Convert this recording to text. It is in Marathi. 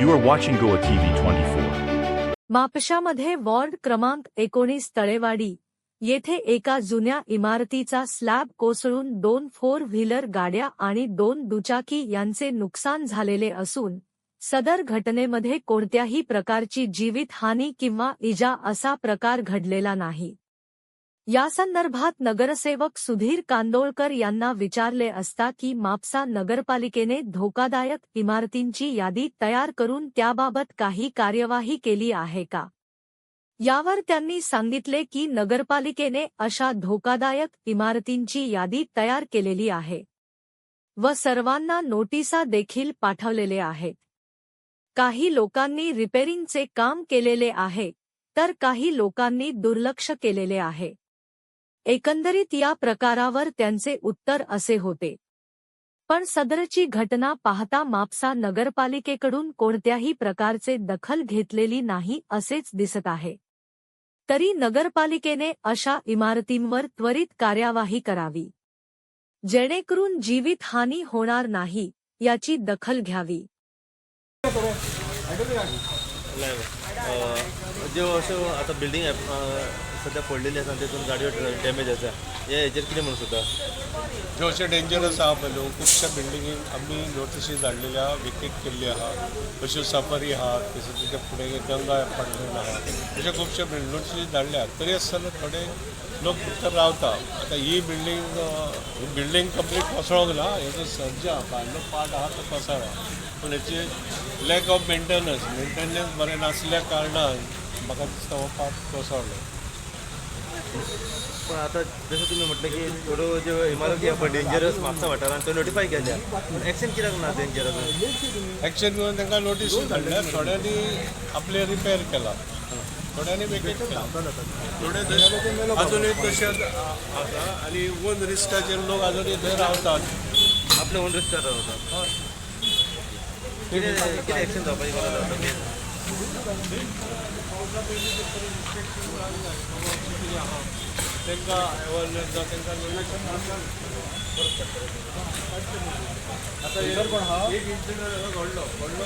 You are watching Goa TV twenty four मापशामध्ये ward क्रमांक एकोणीस तळेवाडी. येथे एका जुन्या इमारतीचा स्लॅब कोसळून दोन फोर व्हीलर गाड्या आणि दोन दुचाकी यांचे नुकसान झालेले असून सदर घटनेमध्ये कोणत्याही प्रकारची जीवितहानी किंवा इजा असा प्रकार घडलेला नाही. यासंदर्भात नगरसेवक सुधीर कांदोळकर यांना विचारले असता की मापसा नगरपालिकेने धोकादायक इमारतींची यादी तयार करून त्याबाबत काही कार्यवाही केली आहे का? यावर त्यांनी सांगितले की नगरपालिकेने अशा धोकादायक इमारतींची यादी तयार केलेली आहे व सर्वांना नोटिसा देखील पाठवलेले आहेत. काही लोकांनी रिपेरिंगचे काम केलेले आहे तर काही लोकांनी दुर्लक्ष केलेले आहे. एकंदरीत या प्रकारावर त्यांचे उत्तर असे होते. पण सदरची घटना पाहता मापसा नगरपालिकेकडून कोणत्याही प्रकारचे दखल घेतलेली नाही असेच दिसत आहे. तरी नगरपालिकेने अशा इमारतींवर त्वरित कार्यवाही करावी. जेणेकरून जीवितहानी होणार नाही याची दखल घ्यावी. ज्यो अश्यो आतां बिल्डींग सद्या पडलेली आसा तितून गाडयो डॅमेज आसा हे हेचेर कितें म्हणून सोदता जो असे डेंजरस आहा पळय न्हू खुबश्या बिल्डिंगीक आमी नोटिसी धाडलेल्या आहा विकेट केल्ली आहा अश्यो सफारी आहा तशें तिच्या फुडें गंगा अपार्टमेंट आहा. अशे खुबशे बिल्ड नोटिसी धाडल्या तरी आसतना थोडे लोक भितर रावता आतां ही बिल्डींग ही बिल्डींग कंप्लीट कोसळोंक ना हेजो सर्ज आहा काडलो पार्ट आहा तो कोसळ्ळा पूण हेचे लॅक ऑफ मेंटेनन्स मेंटेनन्स बरें नासल्या कारणान म्हाका दिसता हो पार्ट कोसळ्ळो पण आता जसं तुम्ही म्हटलं की थोडो ज्यो इमारती आपण डेंजरस म्हापसा वाठारांत त्यो नोटिफाय केल्या पण एक्शन कित्याक ना डेंजरस ॲक्शन घेऊन तांकां नोटीस धाडल्या थोड्यांनी आपले रिपेअर केला. थोड्यांनी वेकेट केला. थोडे तशेंच आसा आनी वन रिस्टाचेर लोक अजूनही थंय रावतात आपल्या ओन रस्त्यार रावता कितें एक्शन जावपाची गरज आसा तांकां अवेअरनेस तांकां आतां एक इन्सिडंट घडलो. घडलो